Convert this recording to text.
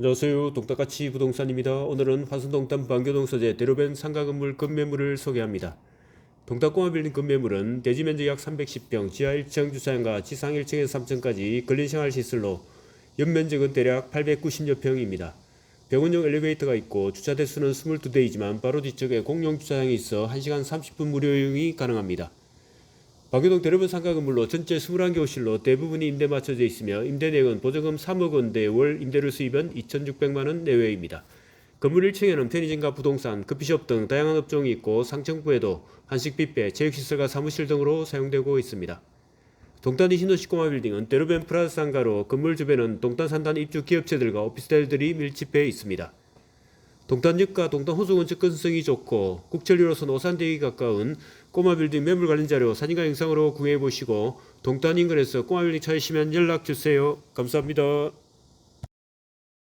안녕하세요. 동탁가치 부동산입니다. 오늘은 화순동탄 반교동 소재 대로변 상가 건물 건매물을 소개합니다. 동탁공화 빌딩 건매물은 대지 면적 약 310평, 지하 1층 주차장과 지상 1층에서 3층까지 근린생활 시설로 연면적은 대략 890여 평입니다. 병원용 엘리베이터가 있고 주차 대수는 22대이지만 바로 뒤쪽에 공용 주차장이 있어 1시간 30분 무료 이용이 가능합니다. 박유동 대로변 상가 건 물로 전체 21개 호실로 대부분이 임대 맞춰져 있으며 임대 내역은 보조금 3억 원대 월 임대료 수입은 2,600만 원 내외입니다. 건물 1층에는 편의점과 부동산, 커피숍 등 다양한 업종이 있고 상층부에도 한식 뷔페, 체육시설과 사무실 등으로 사용되고 있습니다. 동탄 이 신도시 꼬마 빌딩은 대로변 프라자 상가로 건물 주변은 동탄 산단 입주 기업체들과 오피스텔들이 밀집해 있습니다. 동탄역과 동탄 호수원 접근성이 좋고 국철 1호선 오산대기 가까운 꼬마 빌딩 매물 관련 자료 사진과 영상으로 구매해 보시고 동탄 인근에서 꼬마 빌딩 찾으시면 연락 주세요. 감사합니다.